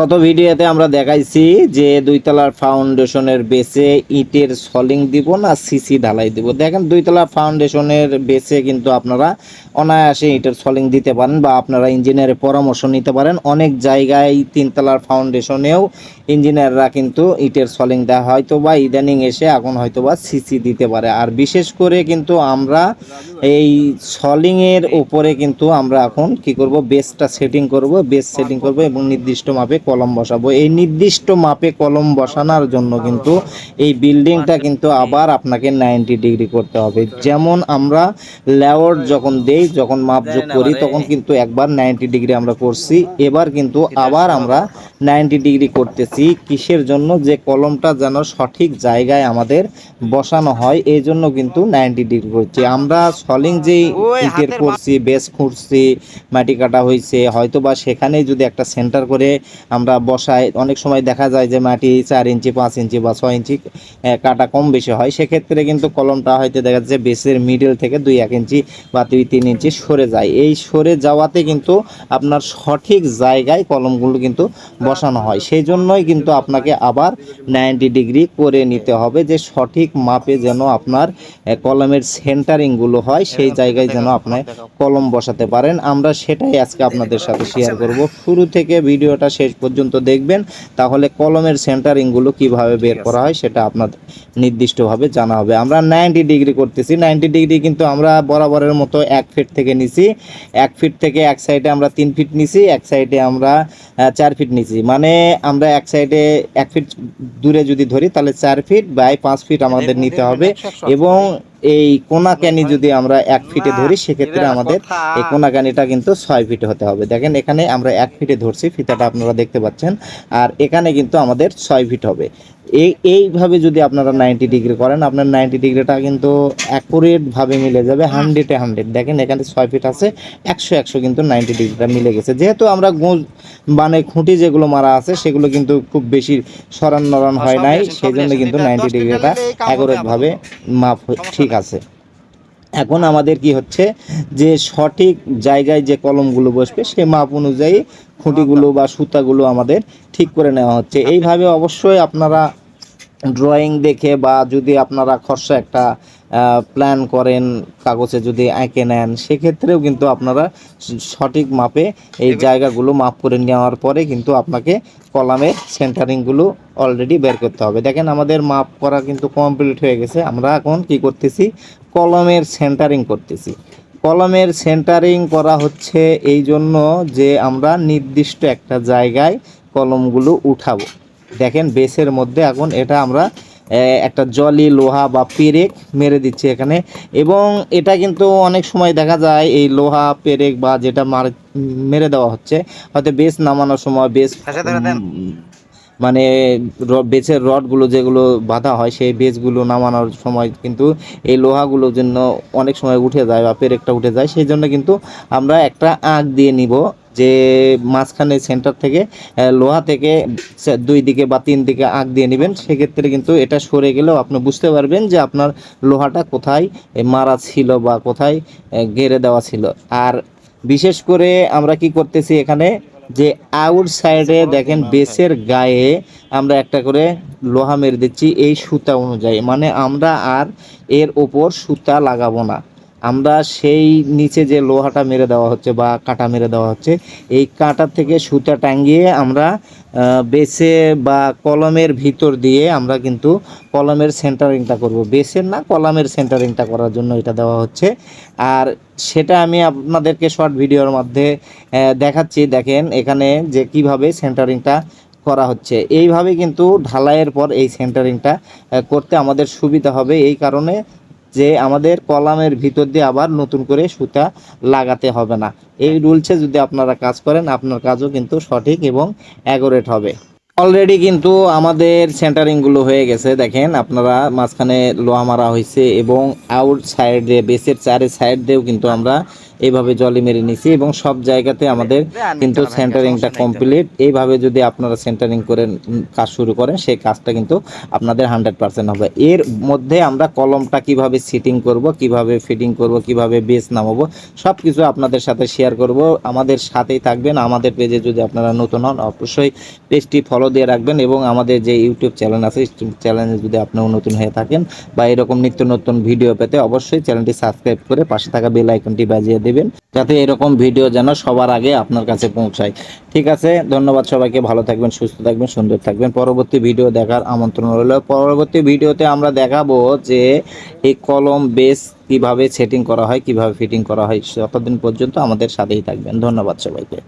গত ভিডিওতে আমরা দেখাইছি যে দুইতলার ফাউন্ডেশনের বেসে ইটের সলিং দিব না, সিসি ঢালাই দিব। দেখেন দুইতলা ফাউন্ডেশনের বেসে কিন্তু আপনারা অনায়াসে ইটের সলিং দিতে পারেন বা আপনারা ইঞ্জিনিয়ারের পরামর্শ নিতে পারেন। অনেক জায়গায় তিনতলার ফাউন্ডেশনেও ইঞ্জিনিয়াররা কিন্তু ইটের সলিং দেওয়া হয়তো বা ইদানিং এসে এখন হয়তো বা সিসি দিতে পারে। আর বিশেষ করে কিন্তু আমরা এই সলিংয়ের উপরে কিন্তু আমরা এখন কি করব, বেসটা সেটিং করব, বেস সেটিং করব এবং নির্দিষ্ট মাপে কলম বসাবো। এই নির্দিষ্ট মাপে কলম বসানোর জন্য কিন্তু এই বিল্ডিংটা কিন্তু আবার আপনাকে নাইনটি ডিগ্রি করতে হবে। যেমন আমরা লেআউট যখন দেই যখন মাপযোগ করি তখন কিন্তু একবার নাইনটি ডিগ্রি আমরা করছি। এবার কিন্তু আবার আমরা নাইনটি ডিগ্রি করতেছি। কিসের জন্য? যে কলমটা যেন সঠিক জায়গায় আমাদের বসানো হয় এই জন্য কিন্তু নাইনটি ডিগ্রি করছি। আমরা সলিং যে ইটের করছি বেস খুঁড়ছি মাটি কাটা হয়েছে হয়তো বা সেখানেই যদি একটা সেন্টার করে আমরা বসাই অনেক সময় দেখা যায় যে মাটি চার ইঞ্চি পাঁচ ইঞ্চি বা ছয় ইঞ্চি কাটা কম বেশি হয়। সেক্ষেত্রে কিন্তু কলমটা হয়তো দেখা যাচ্ছে বেসের মিডল থেকে দুই এক ইঞ্চি বা দুই তিন ইঞ্চি সরে যায়। এই সরে যাওয়াতে কিন্তু আপনার সঠিক জায়গায় কলমগুলো কিন্তু বসানো হয়। সেই জন্যই কিন্তু আপনাকে আবার নাইনটি ডিগ্রি করে নিতে হবে যে সঠিক মাপে যেন আপনার কলমের সেন্টারিংগুলো হয় সেই জায়গায় যেন আপনার কলম বসাতে পারেন। আমরা সেটাই আজকে আপনাদের সাথে শেয়ার করব। শুরু থেকে ভিডিওটা শেষ পর্যন্ত দেখবেন তাহলে কলমের সেন্টারিংগুলো কীভাবে বের করা হয় সেটা আপনাদের নির্দিষ্টভাবে জানা হবে। আমরা নাইনটি ডিগ্রি করতেছি নাইনটি ডিগ্রি কিন্তু আমরা বরাবরের মতো এক ফিট থেকে নিছি। এক ফিট থেকে এক সাইডে আমরা তিন ফিট নিছি এক সাইডে আমরা চার ফিট নিছি। মানে আমরা এক সাইডে এক ফিট দূরে যদি ধরি তাহলে চার ফিট বাই পাঁচ ফিট আমাদের নিতে হবে এবং এই কোনা ক্যানি যদি আমরা এক ফিটে ধরি সেক্ষেত্রে আমাদের এই কোনা ক্যানিটা কিন্তু ছয় ফিট হতে হবে। দেখেন এখানে আমরা এক ফিটে ধরছি ফিতাটা আপনারা দেখতে পাচ্ছেন। আর এখানে কিন্তু আমাদের ছয় ফিট হবে। এই এইভাবে যদি আপনারা নাইনটি ডিগ্রি করেন আপনার নাইনটি ডিগ্রিটা কিন্তু অ্যাকুরেটভাবে মিলে যাবে হান্ড্রেডে হান্ড্রেড। দেখেন এখানে ছয় ফিট আছে একশো একশো কিন্তু নাইনটি ডিগ্রিটা মিলে গেছে। যেহেতু আমরা গোঁজ মানে খুঁটি যেগুলো মারা আছে সেগুলো কিন্তু খুব বেশি সরান নরান হয় নাই। সেই জন্য কিন্তু নাইনটি ডিগ্রিটা অ্যাকুরেটভাবে মাপ ঠিক আছে। এখন আমাদের কি হচ্ছে যে সঠিক জায়গায় যে কলমগুলো বসবে সে মাপ অনুযায়ী খুঁটিগুলো বা সুতাগুলো আমাদের ঠিক করে নেওয়া হচ্ছে। এইভাবে অবশ্যই আপনারা ড্রয়িং দেখে বা যদি আপনারা খরচা একটা প্ল্যান করেন কাগজে যদি এঁকে নেন সেক্ষেত্রেও কিন্তু আপনারা সঠিক মাপে এই জায়গাগুলো মাপ করে নেওয়ার পরে কিন্তু আপনাকে কলামের সেন্টারিংগুলো অলরেডি বের করতে হবে। দেখেন আমাদের মাপ করা কিন্তু কমপ্লিট হয়ে গেছে। আমরা এখন কি করতেছি? কলমের সেন্টারিং করতেছি। কলমের সেন্টারিং করা হচ্ছে এই জন্য যে আমরা নির্দিষ্ট একটা জায়গায় কলমগুলো উঠাবো। দেখেন বেসের মধ্যে এখন এটা আমরা একটা জলি লোহা বা পেরেক মেরে দিচ্ছে এখানে। এবং এটা কিন্তু অনেক সময় দেখা যায় এই লোহা পেরেক বা যেটা মার মেরে দেওয়া হচ্ছে হয়তো বেস নামানোর সময় বেশ মানে র- বেসের রডগুলো যেগুলো বাঁধা হয় সেই বেচগুলো নামানোর সময় কিন্তু এই লোহাগুলোর জন্য অনেক সময় উঠে যায় বা পেরেকটা উঠে যায়। সেই জন্য কিন্তু আমরা একটা আঁক দিয়ে নিব। যে মাঝখানে সেন্টার থেকে লোহা থেকে দুই দিকে বা তিন দিকে আঁক দিয়ে নেবেন, সেক্ষেত্রে কিন্তু এটা সরে গেলেও আপনি বুঝতে পারবেন যে আপনার লোহাটা কোথায় মারা ছিল বা কোথায় গেড়ে দেওয়া ছিল। আর বিশেষ করে আমরা কি করতেছি এখানে, যে আউট সাইডে দেখেন বেসের গায়ে আমরা একটা করে লোহা মেরে দিচ্ছি, এই সুতা অনুযায়ী। মানে আমরা আর এর ওপর সুতা লাগাবো না। আমরা সেই নিচে যে লোহাটা মেরে দেওয়া হচ্ছে বা কাটা মেরে দেওয়া হচ্ছে, এই কাঁটা থেকে সুতা টাঙ্গিয়ে আমরা বেসে বা কলমের ভিতর দিয়ে আমরা কিন্তু কলমের সেন্টারিংটা করব। বেসের না, কলমের সেন্টারিংটা করার জন্য এটা দেওয়া হচ্ছে। আর সেটা আমি আপনাদেরকে শর্ট ভিডিওর মধ্যে দেখাচ্ছি। দেখেন এখানে যে কীভাবে সেন্টারিংটা করা হচ্ছে। এইভাবে কিন্তু ঢালাইয়ের পর এই সেন্টারিংটা করতে আমাদের সুবিধা হবে। এই কারণে যে আমাদের কলামের ভিতর দিয়ে আবার নতুন করে সুতা লাগাতে হবে না। এই রুলসে যদি আপনারা কাজ করেন, আপনার কাজও কিন্তু সঠিক এবং অ্যাগোরেট হবে। অলরেডি কিন্তু আমাদের সেন্টারিংগুলো হয়ে গেছে দেখেন আপনারা মাঝখানে লোহা মারা হয়েছে এবং আউট সাইডে বেসের চারি সাইড দিয়েও কিন্তু আমরা এইভাবে জলে মেরে নিছি এবং সব জায়গাতে আমাদের কিন্তু সেন্টারিংটা কমপ্লিট এইভাবে যদি আপনারা সেন্টারিং করে কাজ শুরু করেন সেই কাজটা কিন্তু আপনাদের হান্ড্রেড পার্সেন্ট হবে। এর মধ্যে আমরা কলমটা কীভাবে সিটিং করব কীভাবে ফিটিং করব কীভাবে বেস নামাবো সব কিছু আপনাদের সাথে শেয়ার করব। আমাদের সাথেই থাকবেন। আমাদের পেজে যদি আপনারা নতুন হন অবশ্যই পেজটি ফলো দিয়ে রাখবেন এবং আমাদের যে ইউটিউব চ্যানেল আছে চ্যানেলে যদি আপনিও নতুন হয়ে থাকেন বা এরকম নিত্য নতুন ভিডিও পেতে অবশ্যই চ্যানেলটি সাবস্ক্রাইব করে পাশে থাকা বেল আইকনটি বাজিয়ে দেবেন, যাতে এরকম ভিডিও যেন সবার আগে আপনার কাছে পৌঁছায়। ঠিক আছে, ধন্যবাদ সবাইকে, ভালো থাকবেন, সুস্থ থাকবেন, সুন্দর থাকবেন। পরবর্তী ভিডিও দেখার আমন্ত্রণ রইল। পরবর্তী ভিডিওতে আমরা দেখাবো যে এই কলম বেস কীভাবে সেটিং করা হয়, কীভাবে ফিটিং করা হয়, ততদিন পর্যন্ত আমাদের সাথেই থাকবেন। ধন্যবাদ সবাইকে।